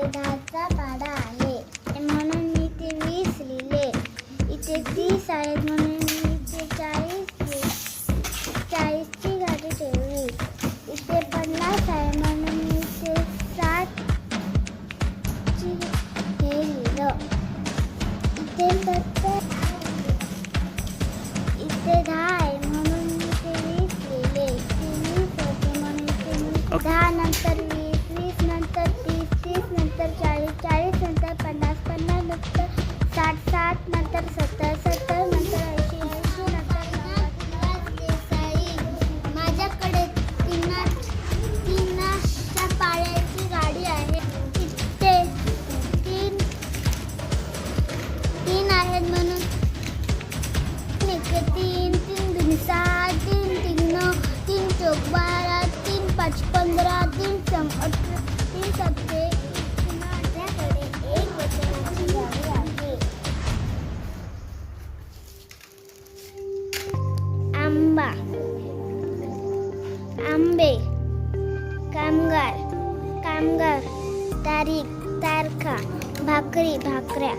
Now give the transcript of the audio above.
वेदाचा पाडा आहे. म्हणून मी ते वीस लिहिले. इथे तीस आहेत म्हणून मी ते चाळीस चाळीसची गाडी ठेवली. इथे पन्नास आहे म्हणून मी ते साठची हे लिहिलं. इथे सत्तर इथे दहा आहे म्हणून मी ते वीस लिहिले. ते वीस होते म्हणून ते दहा नंतर नंतर साठ साठ नंतर सत्तर सत्तर नंतर ऐंशी ऐंशी नंतर माझ्याकडे तीना पाळ्याची गाडी आहे. ते तीन तीन आहेत म्हणून. तीन तीन दोन सात तीन तीन नऊ तीन चौक बारा तीन पाच पंधरा आंबा आंबे कामगार कामगार तारीख तारखा भाकरी भाकऱ्या.